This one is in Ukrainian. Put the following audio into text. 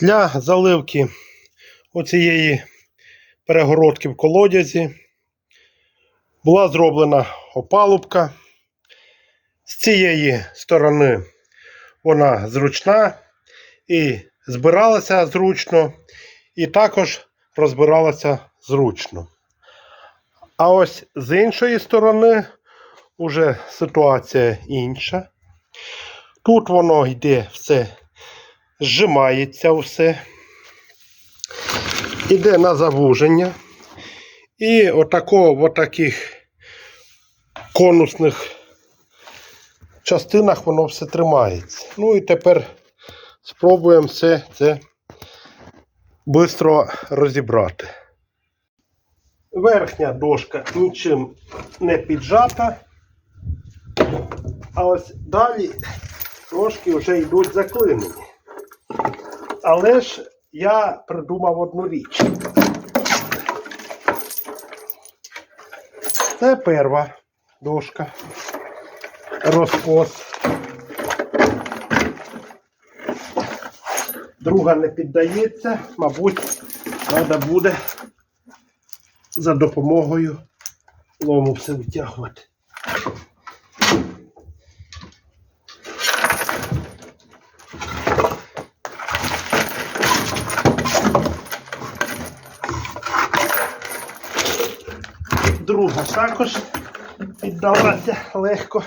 Для заливки оцієї перегородки в колодязі була зроблена опалубка. З цієї сторони вона зручна і збиралася зручно, і також розбиралася зручно. А ось з іншої сторони уже ситуація інша. Тут воно йде все, зжимається все, іде на завуження. І отако, в таких конусних частинах воно все тримається. Ну і тепер спробуємо все це швидко розібрати. Верхня дошка нічим не піджата. А ось далі трошки вже йдуть заклинені. Але ж я придумав одну річ. Це перша дошка. Розпос. Друга не піддається, мабуть, треба буде за допомогою лому все витягувати. Друга також піддалася легко.